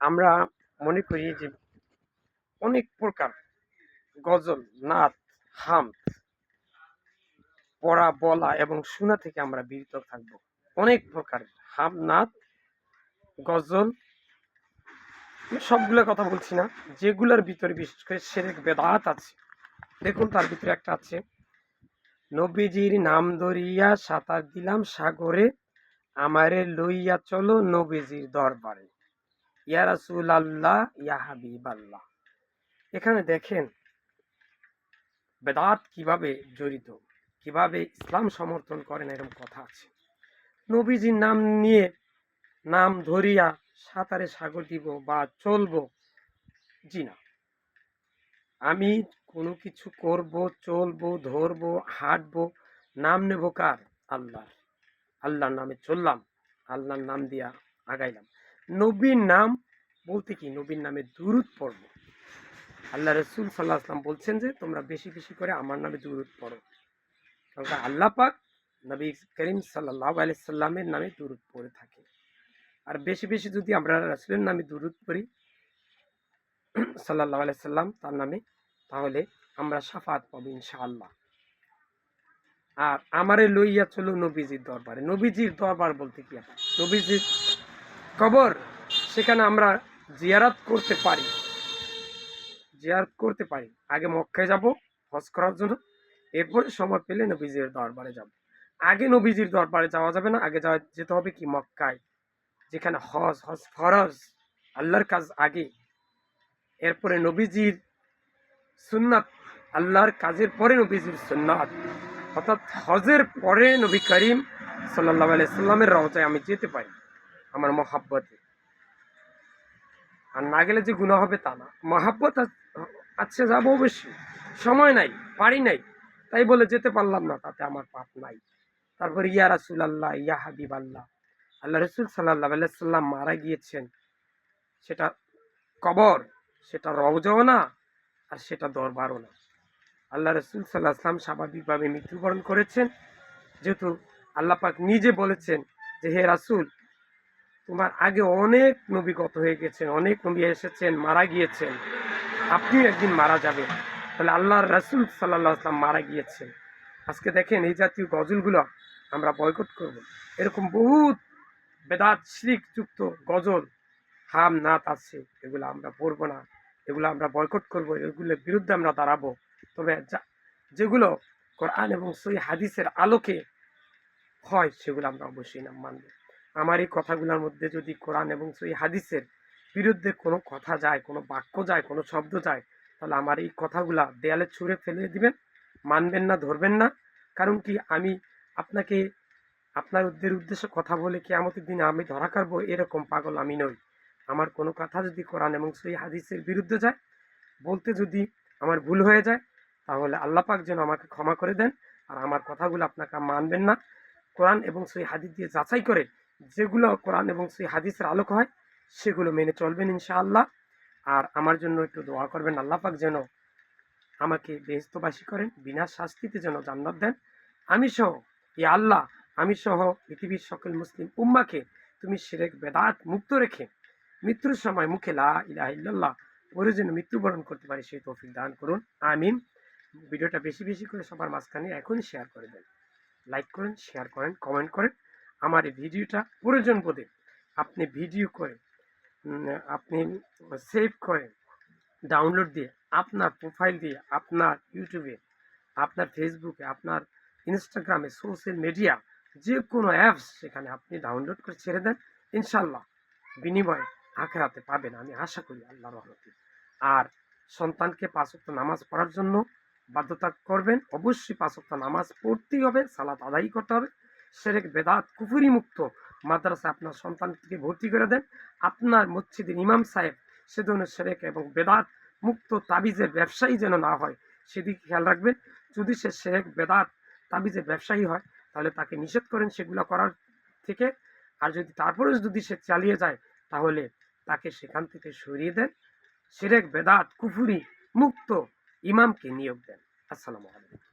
আমরা মনে করি যে অনেক প্রকার গজল নাত হাম পড়া, বলা এবং শোনা থেকে আমরা বিরত থাকব। অনেক প্রকার হাম নাত গজল সবগুলো কথা বলছি না, যেগুলোর ভিতরে বিশেষ করে সেরেক বেদাত আছে। দেখুন, তার ভিতরে একটা আছে, নবীজির নাম ধরিয়া সাঁতার দিলাম সাগরে, আমারে লইয়া চলো নবীজির দরবারে। আল্লাহ আল্লাহ এখানে দেখেন, বেদাত কীভাবে জড়িত, কীভাবে ইসলাম সমর্থন করেন, এরকম কথা আছে। নবীজির নাম নিয়ে, নাম ধরিয়া সাঁতারে সাগর দিব বা চলবো, জি না। আমি কোনো কিছু করব, চলবো, ধরবো, হাঁটবো, নাম নেব কার? আল্লাহ আল্লাহর নামে চললাম, আল্লাহর নাম দিয়া আগাইলাম। নবীর নাম বলতে কি? নবীর নামে দুরুদ পড়ব। আল্লাহ রসুল সাল্লাহ আসলাম বলছেন যে, তোমরা বেশি বেশি করে আমার নামে দুরুদ পড়ো। কারণ আল্লাহ পাক নবী করিম সাল্লাহ আলাইসাল্লামের নামে দুরুদ পড়ে থাকে। আর বেশি বেশি যদি আমরা রাসুলের নামে দুরুদ পড়ি সাল্লাহ আলাইসাল্লাম তার নামে, তাহলে আমরা সাফাত পাবো ইনশাআল্লাহ। আর আমারে লইয়া চলো নবীজির দরবারে। নবীজির দরবার বলতে কি? নবীজির কবর, সেখানে আমরা জিয়ারাত করতে পারি। জিয়ারত করতে পারি। আগে মক্কায় যাব, হজ করার জন্য। এরপরে সময় পেলে নবীজির দরবারে যাব। আগে নবীজির দরবারে যাওয়া যাবে না, আগে যাওয়া যেতে হবে কি মক্কায়, যেখানে হজ হজ ফরজ, আল্লাহর কাজ আগে। এরপরে নবীজির সুন্নাত, আল্লাহর কাজের পরে নবীজির সুন্নাত। অর্থাৎ হজের পরে নবী করিম সাল্লাহ আলাইসাল্লামের রওজায় আমি যেতে পারি। আমার মহাব্বতে। আর না গেলে যে গুণা হবে তা না। মহাব্বত আচ্ছা যাব অবশ্যই। সময় নাই, পারি নাই। তাই বলে যেতে পারলাম না, তাতে আমার পাপ নাই। তারপর, ইয়া রাসুল আল্লাহ ইয়া হাবিব আল্লাহ আল্লাহ রসুল সাল্লাহ সাল্লাম মারা গিয়েছেন। সেটা কবর, সেটা রওজাও না, আর সেটা দরবারও না। আল্লাহ রসুল সাল্লাহ আসলাম স্বাভাবিকভাবে মৃত্যুবরণ করেছেন। যেহেতু আল্লাহ পাক নিজে বলেছেন যে, হে রাসুল তোমার আগে অনেক নবী গত হয়ে গেছেন, অনেক নবী এসেছেন, মারা গিয়েছেন। আপনিও একদিন মারা যাবেন। তাহলে আল্লাহর রাসুল সাল্লাহ আসলাম মারা গিয়েছেন। আজকে দেখেন এই জাতীয় গজলগুলো আমরা বয়কট করব। এরকম বহুত বেদাত, শ্রিক যুক্ত গজল, হাম, নাত আছে, এগুলো আমরা পড়ব না। এগুলো আমরা বয়কট করব, এগুলোর বিরুদ্ধে আমরা দাঁড়াবো। তবে যেগুলো কোরআন এবং সই হাদিসের আলোকে হয়, সেগুলো আমরা অবশ্যই না মানব। আমার এই কথাগুলোর মধ্যে যদি কোরআন এবং সই হাদিসের বিরুদ্ধে কোনো কথা যায়, কোনো বাক্য যায়, কোনো শব্দ যায়, তাহলে আমার এই কথাগুলা দেয়ালে ছুঁড়ে ফেলে দিবেন, মানবেন না, ধরবেন না। কারণ কি আমি আপনাকে, আপনার উদ্দের উদ্দেশ্যে কথা বলে কি আমাদের দিনে আমি ধরা কাটবো এরকম পাগল আমি নই। আমার কোনো কথা যদি কোরআন এবং সেই হাদিসের বিরুদ্ধে যায়, বলতে যদি আমার ভুল হয়ে যায়, তাহলে আল্লাপাক যেন আমাকে ক্ষমা করে দেন। আর আমার কথাগুলো আপনাকে মানবেন না। কোরআন এবং সেই হাদিস দিয়ে যাচাই করে যেগুলো কোরআন এবং সেই হাদিসের আলোক হয়, সেগুলো মেনে চলবেন ইনশাআল্লাহ। আর আমার জন্য একটু দোয়া করবেন আল্লাপাক যেন আমাকে বেহস্তবাসী করেন, বিনা শাস্তিতে যেন জান্নাত দেন। আমি সহ ই আল্লাহ, আমি সহ পৃথিবীর সকল মুসলিম উম্মাকে তুমি সেরেক বেদাত মুক্ত রেখে মৃত্যুর সময় মুখে লা ইলাহ ইল্লাল্লাহ যেন মৃত্যুবরণ করতে পারি, সেই তৌফিক দান করুন। আমিন। ভিডিওটা বেশি বেশি করে সবার মাঝখানে এখনই শেয়ার করে দেন। লাইক করেন, শেয়ার করেন, কমেন্ট করেন। আমার এই ভিডিওটা প্রয়োজন বোধে। আপনি ভিডিও করে আপনি সেভ করেন ডাউনলোড দিয়ে আপনার প্রোফাইল দিয়ে আপনার ইউটিউবে আপনার ফেসবুকে আপনার ইনস্টাগ্রামে সোশ্যাল মিডিয়া যে কোনো অ্যাপস সেখানে আপনি ডাউনলোড করে ছেড়ে দেন। ইনশাল্লাহ বিনিময়ে আখেরাতে পাবেন, আমি আশা করি আল্লাহ রহমতে। আর সন্তানকে পাঁচক্ত নামাজ পড়ার জন্য বাধ্যতা করবেন। অবশ্যই পাঁচক্ত নামাজ পড়তেই হবে, সালাত আদায়ী করতে হবে। সেরেক বেদাত কুফুরি মুক্ত। মাদ্রাসা আপনার সন্তানকে ভর্তি করে দেন। আপনার মসজিদের ইমাম সাহেব সে ধরনের সেরেক এবং বেদাত মুক্ত তাবিজের ব্যবসায়ী যেন না হয়, সেদিকে খেয়াল রাখবেন। যদি সে সেরেক বেদাত তাবিজের ব্যবসায়ী হয়, তাহলে তাকে নিষেধ করেন সেগুলো করার থেকে। আর যদি তারপরে যদি সে চালিয়ে যায়, তাহলে তাকে সেখান থেকে সরিয়ে দেন। সেরেক বেদাত কুফুরি মুক্ত ইমামকে নিয়োগ দেন। আসসালামু আলাইকুম।